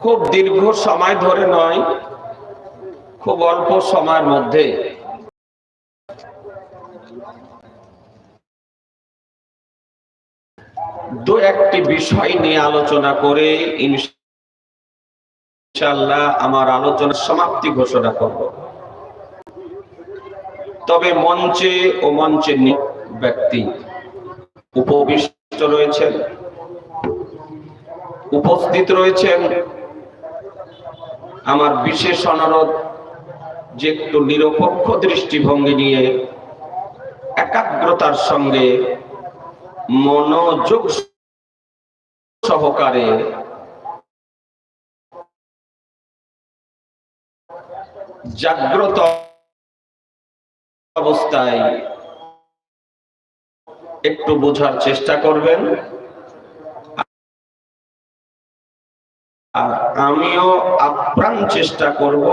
খুব দীর্ঘ সময় ধরে নয়, খুব অল্প সময়ের মধ্যে। দু একটি বিষয় নিয়ে আলোচনা করে ইনশাল্লাহ আমার আলোচনার সমাপ্তি ঘোষণা করব। তবে মঞ্চে ও মঞ্চের নি- ব্যক্তি উপবিষ্ট রয়েছেন। উপস্থিত রয়েছেন আমার বিশেষ অনুরোধ যে একটু নিরপেক্ষ দৃষ্টিভঙ্গি নিয়ে একাগ্রতার সঙ্গে মনোযোগ সহকারে জাগ্রত অবস্থায় একটু বোঝার চেষ্টা করবেন। আর আমিও আপ্রাণ চেষ্টা করব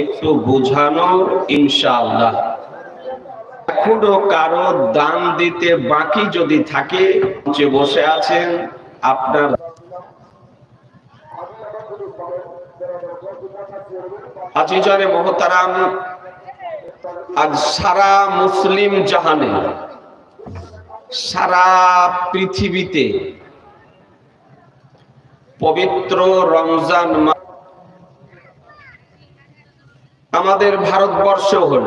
একটু বোঝানোর, ইনশাআল্লাহ। এখনও কারও দান দিতে বাকি যদি থাকে যে বসে আছেন, আপনার আজিজানে মহতারাম, আজ সারা মুসলিম জাহানে, সারা পৃথিবীতে পবিত্র রমজান আমাদের ভারতবর্ষ হল।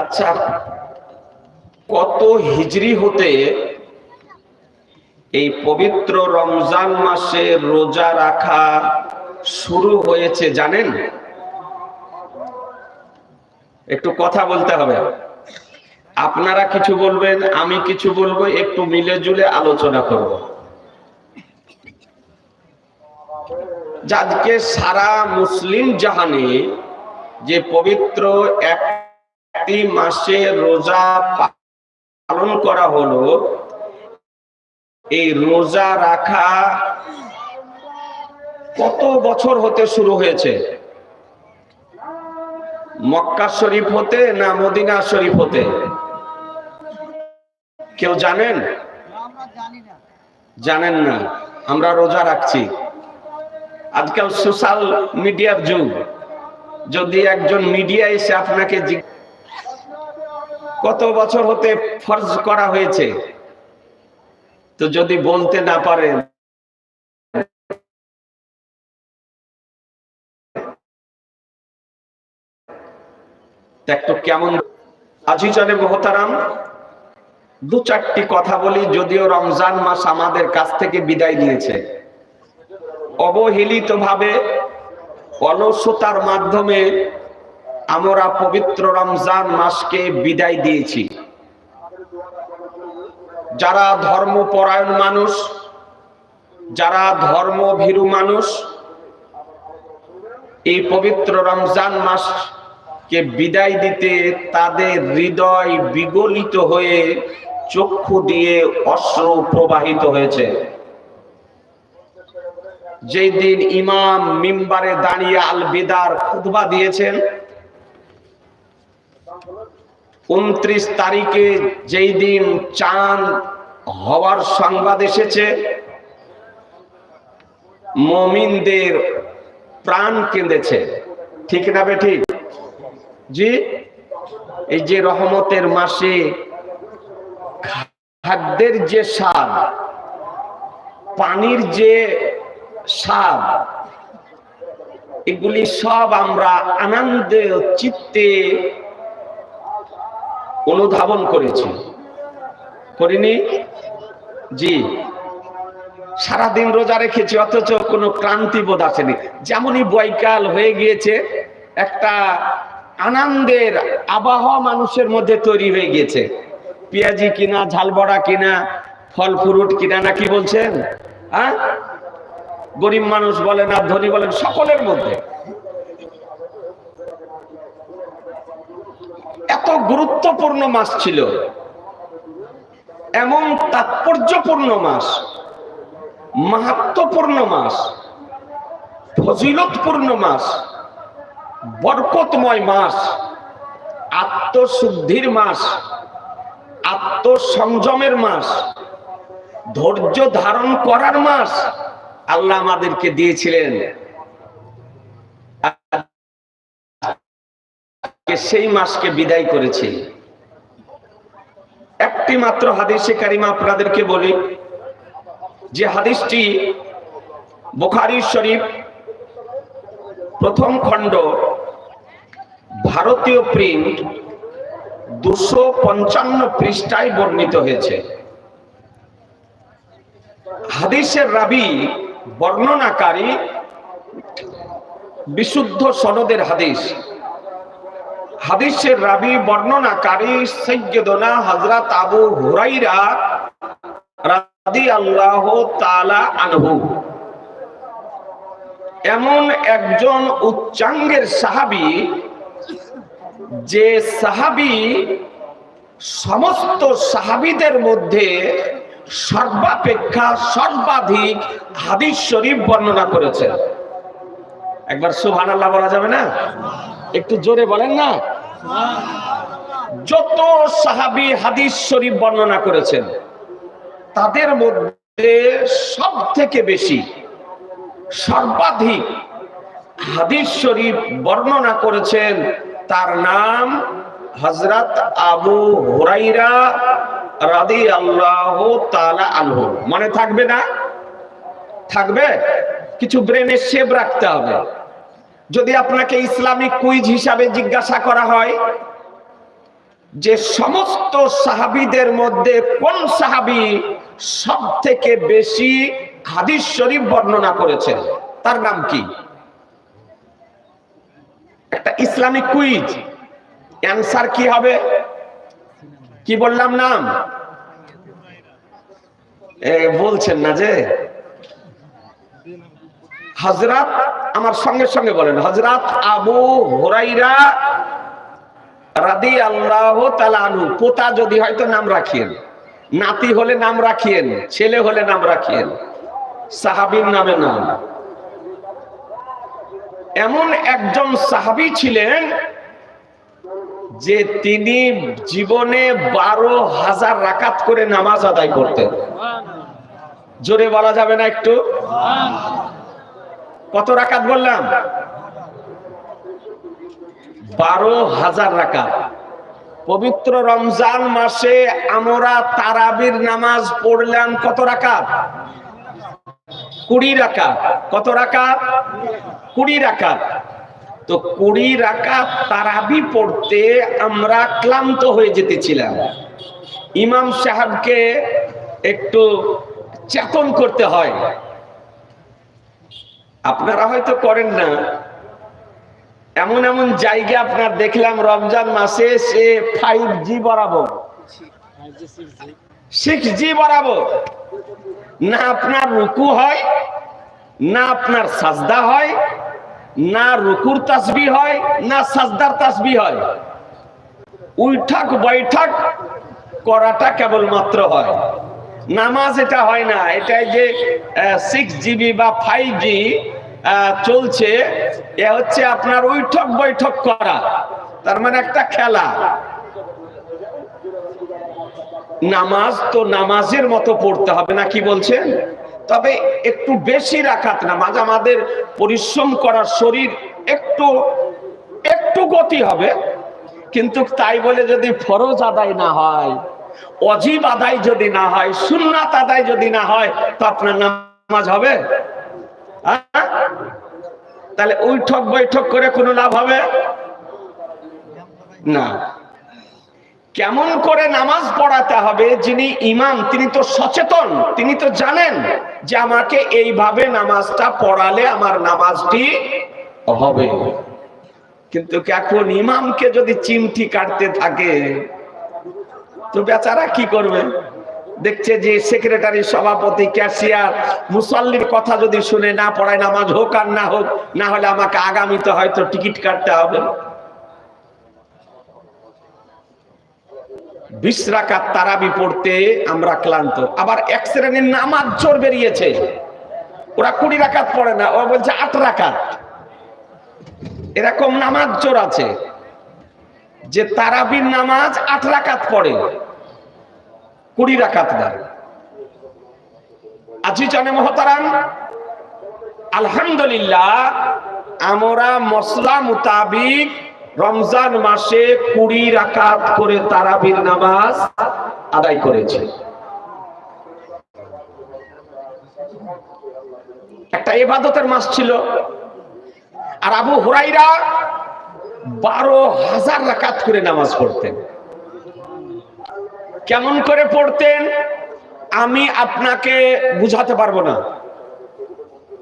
আচ্ছা কত হিজরি হতে এই পবিত্র রমজান মাসে রোজা রাখা শুরু হয়েছে জানেন? একটু কথা বলতে হবে। আপনারা কিছু বলবেন, আমি কিছু বলব, একটু মিলে জুলে আলোচনা করব। যাকে সারা মুসলিম জাহানে যে পবিত্র একটি মাসে রোজা পালন করা হলো, এই রোজা রাখা কত বছর হতে শুরু হয়েছে? মক্কা শরীফ হতে না মদিনা শরীফ হতে? কেউ জানেন? জানেন না। আমরা রোজা রাখছি। আজকাল সোশ্যাল মিডিয়ার যুগ। যদি একজন মিডিয়া এসে আপনাকে কত বছর হতে ফরজ করা হয়েছে? তো যদি বলতে না পারেন একটু কেমন আজিজানে মহতারাম দু চারটি কথা বলি, যদিও রমজান মাস আমাদের কাছ থেকে বিদায় নিয়েছে। অবহেলিত ভাবে অলসতার মাধ্যমে আমরা পবিত্র রমজান মাসকে বিদায় দিয়েছি। যারা ধর্মপরায়ণ মানুষ, যারা ধর্মভীরু মানুষ, এই পবিত্র রমজান মাসকে বিদায় দিতে তাদের হৃদয় বিগলিত হয়ে চক্ষু দিয়ে অশ্র প্রবাহিত হয়েছে। যেই দিন ইমাম মিম্বারে দাঁড়িয়ে আল বিদার খুতবা দিয়েছেন, উনত্রিশ তারিখে যেই দিন চাঁদ হওয়ার সংবাদ এসেছে, মমিনদের প্রাণ কেঁদেছে। ঠিক না বে ঠিক জি? এই যে রহমতের মাসে খাদ্যের যে স্বাদ, পানির যে স্বাদ, এগুলি সব আমরা আনন্দ চিত্তে অনুধাবন করেছি। করিনি? জি। সারাদিন রোজা রেখেছি, অথচ কোনো ক্রান্তি বোধ আসেনি। যেমনই বৈকাল হয়ে গিয়েছে, একটা আনন্দের আবহাওয়া মানুষের মধ্যে তৈরি হয়ে গিয়েছে। পেঁয়াজি কিনা ঝালবড়া কিনা, ফল, ফ্রুট কিনা, না কি বলছেন? হ্যাঁ গরিব মানুষ বলেন আর ধনী বলেন, সকলের মধ্যে। এত গুরুত্বপূর্ণ মাস ছিল। এমন তাৎপর্যপূর্ণ মাস মাহাত্মপূর্ণ মাস, ফজিলতপূর্ণ মাস, বরকতময় মাস, আত্মশুদ্ধির মাস আত্মসংযমের মাস, ধৈর্য ধারণ করার মাস আল্লাহ আমাদেরকে দিয়েছিলেন। সেই মাসকে বিদায় করেছে। একটি মাত্র হাদিসে কারিমা আপনাদেরকে বলি, যে হাদিসটি বোখারি শরীফ প্রথম খণ্ড, ভারতীয় প্রিন্ট দুশো পঞ্চান্ন পৃষ্ঠায় বর্ণিত হয়েছে। হাদিসের রাবি, বর্ণনাকারী, বিশুদ্ধ সনদের হাদিস। হাদিসের রাবি, বর্ণনাকারী সৈয়দনা হযরত আবু হুরাইরা রাদিয়াল্লাহু তাআলা আনহু। এমন একজন উচ্চাঙ্গের সাহাবী যে সাহাবী, সমস্ত সাহাবীদের মধ্যে সর্বাপেক্ষা সর্বাধিক হাদিস শরীফ বর্ণনা করেছেন একবার সুবহানাল্লাহ বলা যাবে না? একটু জোরে বলেন না? যত সাহাবী হাদিস শরীফ বর্ণনা করেছেন, তাদের মধ্যে সব থেকে বেশি, সর্বাধিক হাদিস শরীফ বর্ণনা করেছেন তার নাম হজরত আবু হুরাইরা রাদি আল্লাহ তালা আনহু। মনে থাকবে না? থাকবে? কিছু ব্রেনে সেভ রাখতে হবে। যদি আপনাকে ইসলামিক কুইজ হিসাবে জিজ্ঞাসা করা হয়, যে সমস্ত সাহাবিদের মধ্যে কোন সাহাবী সব থেকে বেশি হাদিস শরীফ বর্ণনা করেছেন? তার নাম কি? একটা ইসলামিক কুইজ। অ্যান্সার কি হবে? কি বললাম নাম? বলছেন না যে? হজরত আমার সঙ্গে সঙ্গে বলেন হজরত আবু হরাইরা রাদি আল্লাহ তালানু পোতা যদি হয়তো নাম রাখিয়েন। নাতি হলে নাম রাখিয়েন, ছেলে হলে নাম রাখিয়েন। সাহাবীর নামে নাম। এমন একজন সাহাবী ছিলেন যে তিনি জীবনে বারো হাজার রাকাত করে নামাজ আদায় করতেন। জোরে বলা যাবে না একটু? কত রাকাত বললাম? বারো হাজার রাকাত। পবিত্র রমজান মাসে আমরা তারাবির নামাজ পড়লাম কত রাকাত? কুড়ি রাকাত। কত রাকাত? কুড়ি রাকাত। তো কুড়ি রাকাত তারাবি পড়তে আমরা ক্লান্ত হয়ে যেতেছিলাম। ইমাম সাহেবকে একটু চেতন করতে হয়। আপনারা হয়তো করেন না। এমন এমন জায়গা আপনার দেখলাম রমজান মাসে সে ফাইভ জি বরাবর। সিক্স জি বরাবর? না আপনার রুকু হয়, না আপনার সাজদা হয়, না রুকুর তাসবি হয়, না সাজদার তাসবি হয়। উইঠাক, বৈঠক করাটা কেবলমাত্র হয়। নামাজ এটা হয় না, এটাই যে সিক্স জিবি বা ফাইভ জি চলছে, এ হচ্ছে আপনার উইঠক, বৈঠক করা। তার মানে একটা খেলা। নামাজ তো নামাজের মতো পড়তে হবে না, কি বলছেন? তবে একটু বেশি রাখাত নামাজ, আমাদের পরিশ্রম করার শরীর একটু একটু গতি হবে, কিন্তু তাই বলে যদি ফরজ আদায় না হয়, অজীব আদায় যদি না হয়, সুন্নাত আদায় যদি না হয়, তো আপনার নামাজ হবে? হ্যাঁ? তাহলে উইঠক বৈঠক করে কোনো লাভ হবে? না। কেমন করে নামাজ পড়াতে হবে যিনি ইমাম, তিনি তো সচেতন, তিনি তো জানেন যে আমাকে এইভাবে নামাজটা পড়ালে আমার নামাজটি হবে। কিন্তু এখন ইমামকে যদি চিমটি কাটতে থাকে, তো বেচারা কি করবে? দেখছে যে সেক্রেটারি, সভাপতি, ক্যাশিয়ার, মুসল্লির কথা যদি শুনে না পড়ায় নামাজ হোক আর না হোক, না হলে আমাকে আগামীতে হয়তো টিকিট কাটতে হবে। বিশ রাকাত তারাবি পড়তে আমরা ক্লান্ত। আবার এক শ্রেণির নামাজ জোর বেরিয়েছে। ওরা কুড়ি রাকাত পড়ে না, ও বলছে আট রাকাত। এরকম নামাজ জোর আছে যে তারাবির নামাজ আট রাকাত পড়ে। কুড়ি রাকাত দেয় আজি জানে মহতারাম, আলহামদুলিল্লাহ, আমরা মশলা মোতাবিক রমজান মাসে কুড়ি রাকাত করে তারাবির নামাজ আদায় করেছে। একটা এবাদতের মাস ছিল। আর আবু হুরাইরা বারো হাজার রাকাত করে নামাজ পড়তেন। কেমন করে পড়তেন? আমি আপনাকে বুঝাতে পারব না।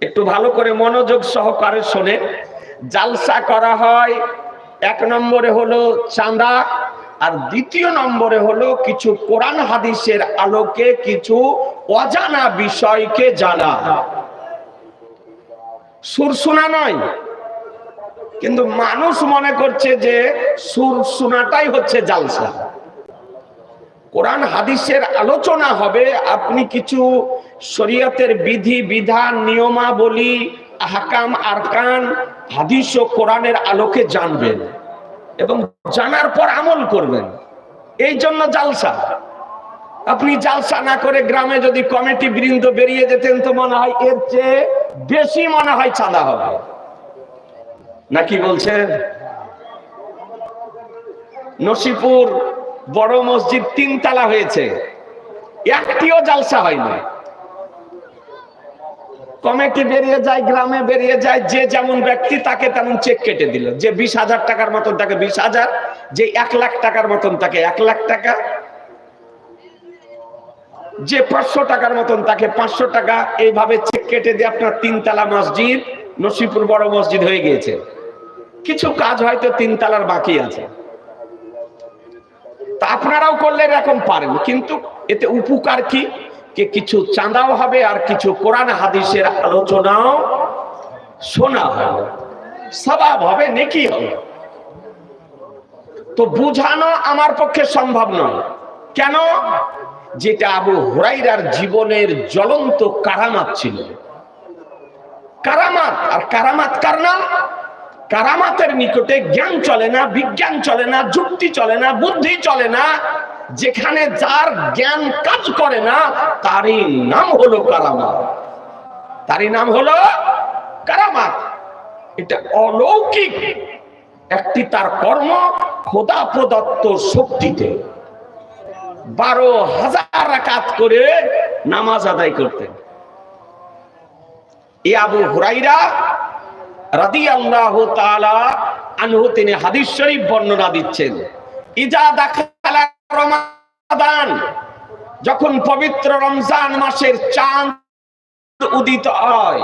একটু ভালো করে মনোযোগ সহকারে শোনে জালসা করা হয় এক নম্বরে হলো চাঁদা, আর দ্বিতীয় নম্বরে হলো কিছু কোরআন হাদিসের আলোকে কিছু অজানা বিষয়কে জানা। সুর শোনা নয়, কিন্তু মানুষ মনে করছে যে সুর শোনাটাই হচ্ছে জালসা। কোরআন হাদিসের আলোচনা হবে, আপনি কিছু শরীয়তের বিধি, বিধান, নিয়মাবলী হাকাম আরকান হাদিস ও কোরআনের আলোকে জানবেন এবং জানার পর আমল করবেন। এই জন্য জালসা। আপনি জালসা না করে গ্রামে যদি কমিটি বৃন্দ বেরিয়ে যেতেন তো মনে হয় এর চেয়ে বেশি মনে হয় চাঁদা হবে। নাকি বলছেন নসিপুর বড় মসজিদ তিনতলা হয়েছে। একটিও জালসা হয়নি। কমিটি বেরিয়ে যায়, গ্রামে বেরিয়ে যায়, যে যেমন ব্যক্তি তাকে তেমন চেক কেটে দিল। যে বিশ হাজার টাকার মতন তাকে বিশ হাজার, যে এক লাখ টাকার মতন তাকে এক লাখ টাকা, যে পাঁচশো টাকার মতন তাকে পাঁচশো টাকা, এইভাবে চেক কেটে দিয়ে আপনার তিনতলা মসজিদ, নসিপুর বড় মসজিদ হয়ে গিয়েছে। কিছু কাজ হয়তো তিনতলার বাকি আছে। তা আপনারাও করলে এরকম পারেন, কিন্তু এতে উপকার কি? যে কিছু চাঁদাও হবে আর কিছু কোরআন হাদিসের আলোচনাও শোনা হবে। স্বভাব হবে, নেকি হবে। তো বুঝানো আমার পক্ষে সম্ভব নয়। কেন? যেটা আবু হুরাইরার জীবনের জ্বলন্ত কারামাত ছিল। কারামাত, আর কারামাত কার নাম কারামাতের নিকটে জ্ঞান চলে না, বিজ্ঞান চলে না, যুক্তি চলে না, বুদ্ধি চলে না। যেখানে যার জ্ঞান কাজ করে না, তারই নাম হলো কারামাত। তারই নাম হলো কারামাত। এটা অলৌকিক একটি তার কর্ম খোদা প্রদত্ত শক্তিতে। বারো হাজার রাকাত করে নামাজ আদায় করতেন। এ আবু হুরাইরা রাদি আল্লাহ তিনি হাদিস শরীফ বর্ণনা দিচ্ছেন। ইজা দাখালা রমাদান যখন পবিত্র রমজান মাসের চাঁদ উদিত হয়